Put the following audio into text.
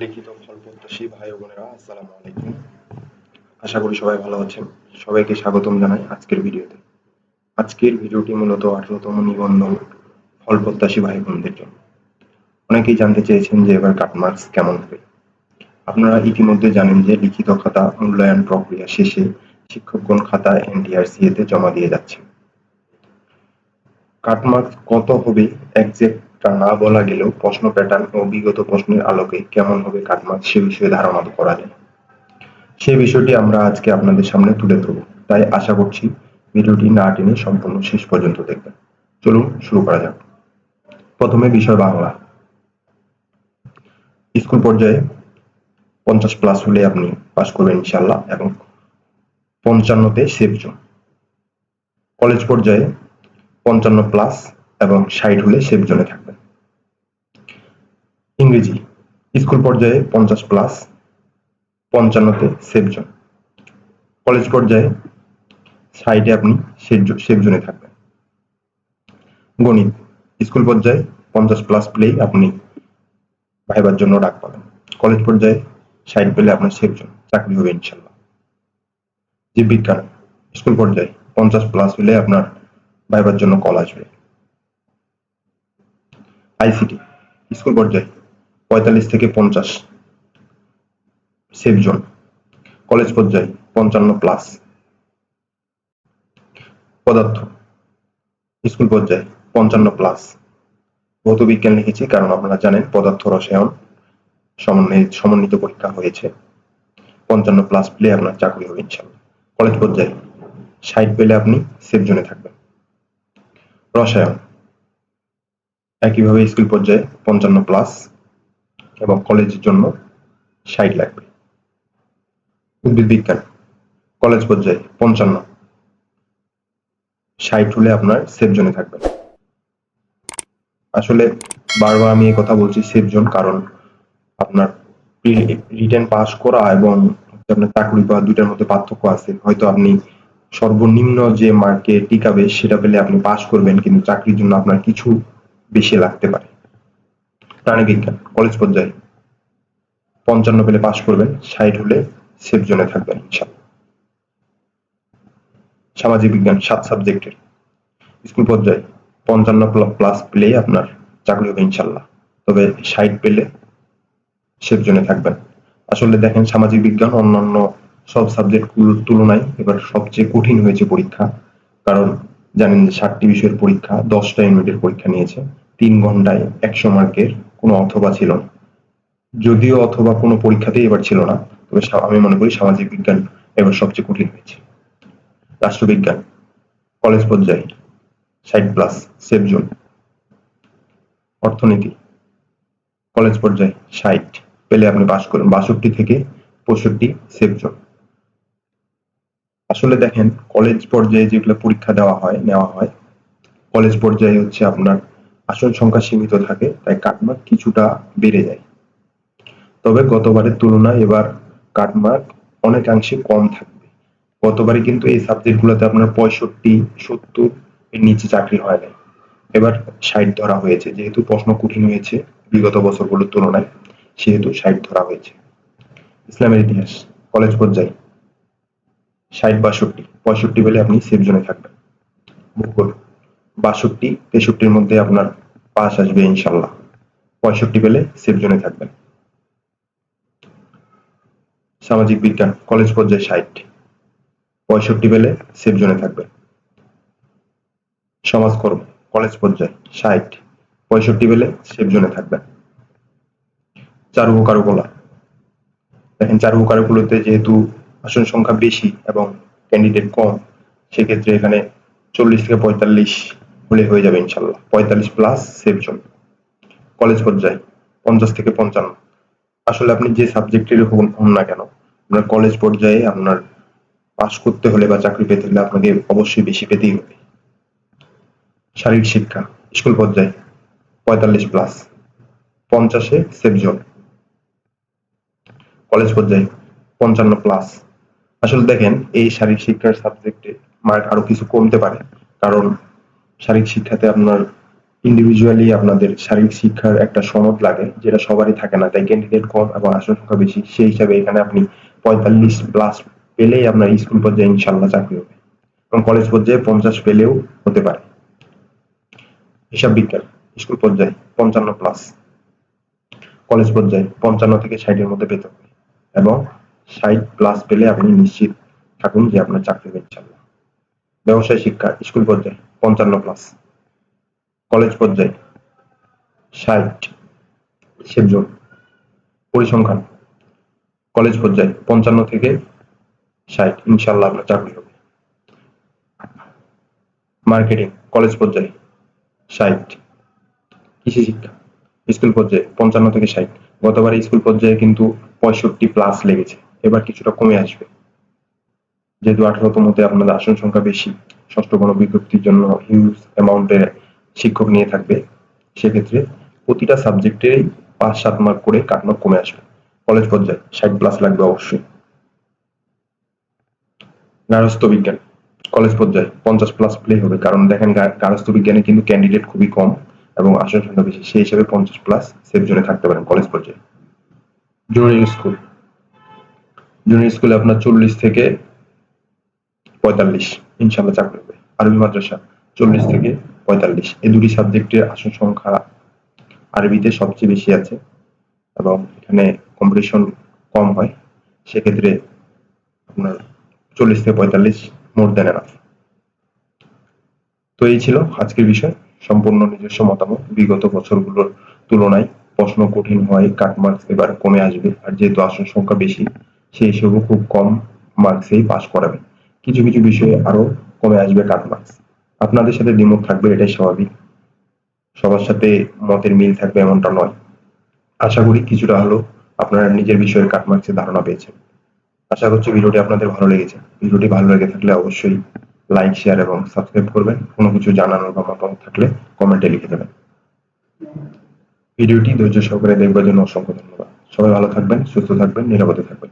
লিখিত ভাই বোনেরা আলাইকুম। আশা করি সবাই ভালো আছেন। সবাইকে স্বাগতম জানাই আজকের ভিডিওতে। আজকের ভিডিওটি মূলত আঠারোতম নিবন্ধন ভাই বোনদের জন্য। অনেকেই জানতে চেয়েছেন যে এবার কাটমার্কস কেমন হবে। আপনারা ইতিমধ্যে জানেন যে লিখিত খাতা মূল্যায়ন প্রক্রিয়া শেষে শিক্ষকগণ খাতা এনটিআরসিএ তে জমা দিয়ে যাচ্ছেন। কাটমার্কস কত হবে একজ্যাক্টটা না বলা গেলেও প্রশ্ন প্যাটার্ন ও বিগত প্রশ্নের আলোকে কেমন হবে কাটমার্কস সে বিষয়ে ধারণা করা যায়। সে বিষয়টি আমরা আজকে আপনাদের সামনে তুলে ধরব। তাই আশা করছি ভিডিওটি না টেনে সম্পূর্ণ শেষ পর্যন্ত দেখবেন। চলুন শুরু করা যাক। প্রথমে বিষয় বাংলা। স্কুল পর্যায়ে পঞ্চাশ প্লাস হলে আপনি পাস করবেন ইনশাল্লাহ এবং পঞ্চান্নতে সেভ জোন কলেজ পর্যায়ে পঞ্চান্ন প্লাস এবং ষাট হলে সেভ জোনে থাকবেন। ইংরেজি। স্কুল পর্যায়ে পঞ্চাশ প্লাস পঞ্চান্নতে সেভ জোন কলেজ পর্যায়ে সাইডে আপনি সেভ জোনে থাকবেন। গণিত, স্কুল পর্যায়ে পঞ্চাশ প্লাস পেলেই আপনি ভাইবার জন্য ডাক পাবেন। কলেজ পর্যায়ে সাইড পেলে আপনার সেভ জোন চাকরি হবে ইনশাল্লাহ। জীববিজ্ঞান স্কুল পর্যায়ে পঞ্চাশ প্লাস হলে আপনার ভাইবার জন্য কল আসবে। আইসিটি স্কুল পর্যায়ে পঁয়তাল্লিশ থেকে পঞ্চাশ। সেভ জোন কলেজ পর্যায়ে, পঞ্চান্ন প্লাস পদার্থ। স্কুল পর্যায়ে, পঞ্চান্ন প্লাস ভৌত বিজ্ঞান লিখেছি কারণ আপনারা জানেন পদার্থ রসায়ন সমন্বয় সমন্বিত পরীক্ষা হয়েছে। পঞ্চান্ন প্লাস পেলে আপনার চাকরি হবে ইনশাল্লাহ কলেজ পর্যায়ে, ষাট পেলে আপনি সেভ জোনে থাকবেন। রসায়ন। একইভাবে স্কুল পর্যায়ে, পঞ্চান্ন প্লাস এবং কলেজের জন্য ষাট লাগবে উদ্ভিদ বিজ্ঞান কলেজ পর্যায়ে পঞ্চান্ন। ষাট হলে আপনার সেফ জোনে থাকবে। আসলে বারবার আমি এই কথা বলছি সেফ জোন কারণ আপনার রিটার্ন পাস করা এবং আপনার চাকরি পাওয়া দুইটার মধ্যে পার্থক্য আছে। হয়তো আপনি সর্বনিম্ন যে মার্কে টিকাবে সেটা পেলে আপনি পাস করবেন, কিন্তু চাকরির জন্য আপনার কিছু বেশি লাগতে পারে। প্রাণী বিজ্ঞান কলেজ পর্যায়ে পঞ্চান্ন পেলে পাশ করবেন, ষাট হলে সেফ জোনে থাকবেন সামাজিক বিজ্ঞান, সাত সাবজেক্টের স্কুল পর্যায়ে পঞ্চান্ন প্লাস পেলে আপনার চাকরি হবে ইনশাল্লাহ তবে ষাট পেলে সেফ জোনে থাকবেন। আসলে দেখেন, সামাজিক বিজ্ঞান অন্যান্য সব সাবজেক্টগুলোর তুলনায় এবার সবচেয়ে কঠিন হয়েছে পরীক্ষা। কারণ জানেন যে ষাটটি বিষয়ের পরীক্ষা দশটা ইউনিটের পরীক্ষা নিয়েছে। তিন ঘন্টায় একশো মার্কের কোনো অথবা ছিল না। যদিও অথবা কোনো পরীক্ষাতেই এবার ছিল না, তবে আমি মনে করি সামাজিক বিজ্ঞান এবার সবচেয়ে কঠিন হয়েছে। রাষ্ট্রবিজ্ঞান, কলেজ পর্যায়ে, ষাট প্লাস সেভ জোন অর্থনীতি, কলেজ পর্যায়ে, ষাট, পেলে আপনি পাশ করেন বাষট্টি থেকে পঁয়ষট্টি সেভ জোন আসলে দেখেন, কলেজ পর্যায়ে যেগুলো পরীক্ষা দেওয়া হয়, নেওয়া হয়, কলেজ পর্যায়ে হচ্ছে আপনার আসন সংখ্যা সীমিত থাকে, তাই কাটমার্ক কিছুটা বেড়ে যায়। তবে গতবারের তুলনায় এবার কাটমার্ক অনেকাংশে কম থাকবে। গতবারে কিন্তু এই সাবজেক্টগুলোতে আপনার পঁয়ষট্টি, সত্তর এর নিচে চাকরি হয় নাই। এবার ষাট ধরা হয়েছে, যেহেতু প্রশ্ন কঠিন হয়েছে বিগত বছরগুলোর তুলনায়, সেহেতু ষাট ধরা হয়েছে। ইসলামের ইতিহাস, কলেজ পর্যায়ে, ষাট, বাষট্টি। পঁয়ষট্টি পেলে আপনি সেফ জোনে থাকবেন। ভূগোল, বাষট্টি, তেষট্টির মধ্যে আপনার পাস আসবে ইনশাল্লাহ। পঁয়ষট্টি পেলে সেফ জোনে থাকবেন। সামাজিক বিজ্ঞান, কলেজ পর্যায়ে ষাট। পঁয়ষট্টি পেলে সেফ জোনে থাকবেন। সমাজকর্ম, কলেজ পর্যায়ে ষাট। পঁয়ষট্টি পেলে সেফ জোনে থাকবেন। চারু কারুকলা দেখেন চারু ও কারুকলাতে যেহেতু আসন সংখ্যা বেশি এবং ক্যান্ডিডেট কম, সেক্ষেত্রে এখানে চল্লিশ থেকে পঁয়তাল্লিশ হলে হয়ে যাবে ইনশাল্লাহ পঁয়তাল্লিশ প্লাস সেভ জন কলেজ পর্যায়ে, পঞ্চাশ থেকে পঞ্চান্ন। আসলে আপনি যে সাবজেক্টের হন না কেন, আপনার কলেজ পর্যায়ে আপনার পাশ করতে হলে বা চাকরি পেতে হলে আপনাকে অবশ্যই বেশি পেতেই হবে। শারীরিক শিক্ষা, স্কুল পর্যায়ে, পঁয়তাল্লিশ প্লাস পঞ্চাশে সেভ জন কলেজ পর্যায়ে, পঞ্চান্ন প্লাস আসলে দেখেন, এই শারীরিক শিক্ষার সাবজেক্টে মার্ক আরও কিছু কমতে পারে। কারণ শারীরিক শিক্ষাতে আপনার ইন্ডিভিজুয়ালি আপনাদের শারীরিক শিক্ষার একটা সনদ লাগে, যেটা সবারই থাকে না। তাই ক্যান্ডিডেট কম এবং আসন সংখ্যা বেশি, সেই হিসাবে এখানে আপনি পঁয়তাল্লিশ প্লাস পেলেই আপনার স্কুল পর্যায়ে ইনশাল্লাহ চাকরি হবে। এবং কলেজ পর্যায়ে পঞ্চাশ পেলেও হতে পারে। হিসাব বিজ্ঞান স্কুল পর্যায়ে পঞ্চান্ন প্লাস কলেজ পর্যায়ে পঞ্চান্ন থেকে ষাটের মধ্যে পেতে হবে। এবং ষাট প্লাস পেলে আপনি নিশ্চিত থাকুন যে আপনার চাকরি হবে ইনশাল্লাহ ব্যবসায় শিক্ষা স্কুল পর্যায়ে পঞ্চান্ন প্লাস কলেজ পর্যায়ে, ষাট হিসেব জোন পরিসংখ্যান কলেজ পর্যায়ে, পঞ্চান্ন থেকে ষাট। ইনশাল্লাহ আপনার চাকরি হবে মার্কেটিং কলেজ পর্যায়ে, ষাট। কৃষি শিক্ষা স্কুল পর্যায়ে, পঞ্চান্ন থেকে ষাট। গতবার স্কুল পর্যায়ে কিন্তু পঁয়ষট্টি প্লাস লেগেছে। এবার কিছুটা কমে আসবে। যেহেতু আঠারোতমতে আপনাদের আসন সংখ্যা বেশি, ষষ্ঠ গণবিজ্ঞপ্তির জন্য হিউজ অ্যামাউন্টের শিক্ষক নিয়ে থাকবে। সেক্ষেত্রে প্রতিটা সাবজেক্টেই পাঁচ সাত মার্ক করে কাট মার্ক কমে আসবে। কলেজ পর্যায়ে ষাট প্লাস লাগবে অবশ্যই। গার্হস্থ্য বিজ্ঞান কলেজ পর্যায়ে পঞ্চাশ প্লাস প্লে হবে। কারণ দেখেন গার্হস্থ্য বিজ্ঞানে কিন্তু ক্যান্ডিডেট খুবই কম এবং আসন সংখ্যা বেশি। সেই হিসাবে পঞ্চাশ প্লাস সেফ জোনে থাকতে পারেন কলেজ পর্যায়ে। জুনিয়র স্কুল জুনিয়র স্কুলে আপনার চল্লিশ থেকে পঁয়তাল্লিশ ইনশাল্লাহ চাকরি হবে। আরবি মাদ্রাসা, চল্লিশ থেকে পঁয়তাল্লিশ। এই দুটি সাবজেক্টের আসন সংখ্যা আরবিতে সবচেয়ে বেশি আছে এবং এখানে কম্পিটিশন কম হয়। সেক্ষেত্রে আপনার চল্লিশ থেকে পঁয়তাল্লিশ মোর দেন তো এই ছিল আজকের বিষয়। সম্পূর্ণ নিজস্ব মতামত। বিগত বছরগুলোর তুলনায় প্রশ্ন কঠিন হয় কাট মার্কস এবার কমে আসবে। আর যেহেতু আসন সংখ্যা বেশি, সেই হিসেবে খুব কম মার্কসেই পাশ করাবে। কিছু কিছু বিষয়ে আরও কমে আসবে কাট মার্কস আপনাদের সাথে দ্বিমত থাকবে, এটাই স্বাভাবিক। সবার সাথে মতের মিল থাকবে এমনটা নয়। আশা করি কিছুটা হলেও আপনারা নিজের বিষয়ের কাট মার্কসের ধারণা পেয়েছেন। আশা করছি ভিডিওটি আপনাদের ভালো লেগেছে। ভিডিওটি ভালো লেগে থাকলে অবশ্যই লাইক শেয়ার এবং সাবস্ক্রাইব করবেন। কোনো কিছু জানানোর বা মতামত থাকলে কমেন্টে লিখে দেবেন। ভিডিওটি ধৈর্য সহকারে দেখবার জন্য অসংখ্য ধন্যবাদ। সবাই ভালো থাকবেন, সুস্থ থাকবেন, নিরাপদে থাকবেন।